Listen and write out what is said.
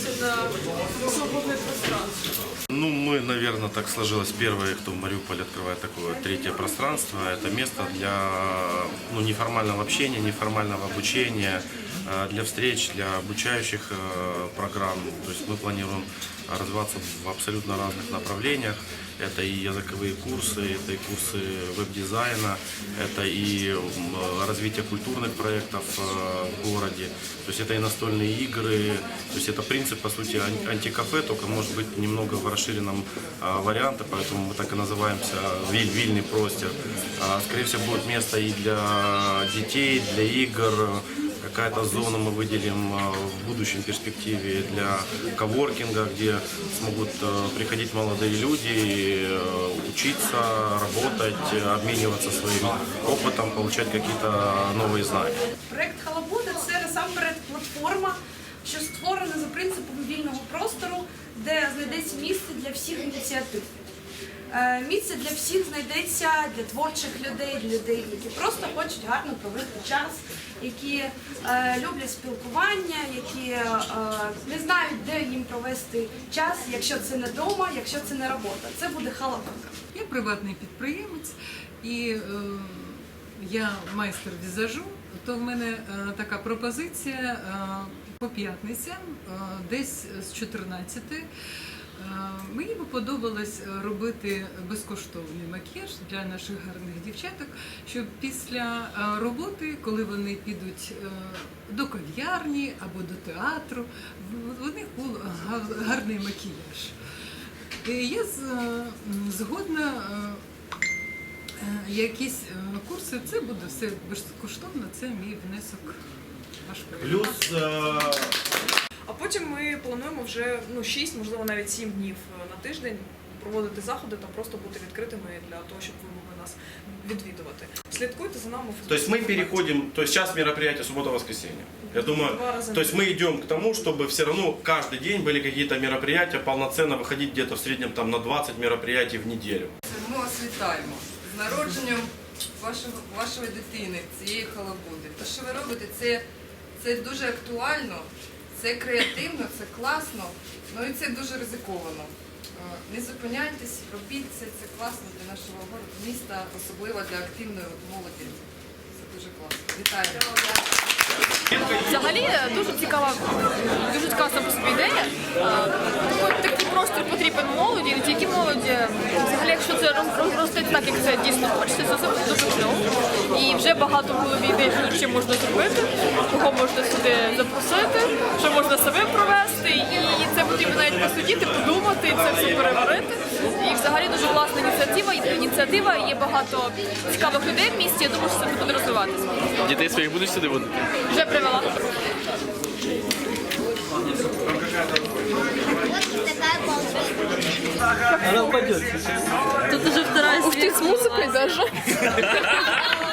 находимся на свободной. Ну, мы, наверное, так сложилось первые, кто в Мариуполе открывает такое третье пространство. Это место для ну, неформального общения, неформального обучения, э, для встреч, для обучающих э, программ. То есть мы планируем развиваться в абсолютно разных направлениях. Это и языковые курсы, это и курсы веб-дизайна, это и м, развитие культурных проектов э, в городе, то есть это и настольные игры, то есть это принцип, по сути, ан- антикафе, только может быть немного в расширенном а, варианте, поэтому мы так и называемся виль, вильный простер. А, Скорее всего, будет место и для детей, для игр, какая-то зона мы выделим а, в будущем перспективе для коворкинга, где смогут э, приходить молодые люди, э, учиться, работать, э, обмениваться своим опытом, получать какие-то новые знания. Проект Халабуда це насамперед платформа, що створена за принципом вільного простору, де знайдеться місце для всіх ініціатив. Е, Місце для всіх знайдеться для творчих людей, для людей, які просто хочуть гарно провести час, які е, люблять спілкування, які е, не знають, де їм провести час, якщо це не вдома, якщо це не робота. Це буде халабуда. Я приватний підприємець і е, я майстер візажу. То в мене е, така пропозиція е, по п'ятницям, е, десь з 14. Е, Мені би подобалось е, робити безкоштовний макіяж для наших гарних дівчаток, щоб після е, роботи, коли вони підуть до кав'ярні або до театру, в- них був гарний макіяж. Е, Я згодна якісь курси, це буде все безкоштовно, це мій внесок. Плюс А потім ми плануємо вже ну 6, можливо навіть 7 днів е, на тиждень проводити заходи та просто бути відкритими для того, щоб ви могли нас відвідувати. Слідкуйте за нами. в То есть мы Фейсбуці. переходим, то есть сейчас мероприятие суббота-воскресенье. Я думаю, Два раза в то есть мы идем к тому, чтобы все равно каждый день были какие-то мероприятия, полноценно выходить где-то в среднем там на 20 мероприятий в неделю. Ми вас вітаємо з народженням вашого, вашої дитини, цієї халабуди. Те, що ви робите, це, це дуже актуально, це креативно, це класно, ну і це дуже ризиковано. Е, Не зупиняйтесь, робіть це, це класно для нашого міста, особливо для активної молоді. Це дуже класно. Вітаю! Взагалі дуже цікава, дуже цікава ідея. Простір потрібен молоді, не тільки молоді. Взагалі, якщо це роз- так, як це дійсно хочеться, це дуже кльово. І вже багато в голові ідей, що ще можна зробити, кого можна сюди запросити, що можна себе провести. І це потрібно навіть посидіти, подумати, і це все переварити. І взагалі дуже класна ініціатива. Ініціатива є багато цікавих людей в місті. Я думаю, що це буде розвиватися. Дітей своїх будеш сюди водити? Вже привела. Тут уже вторая Ух ты, с музыкой даже.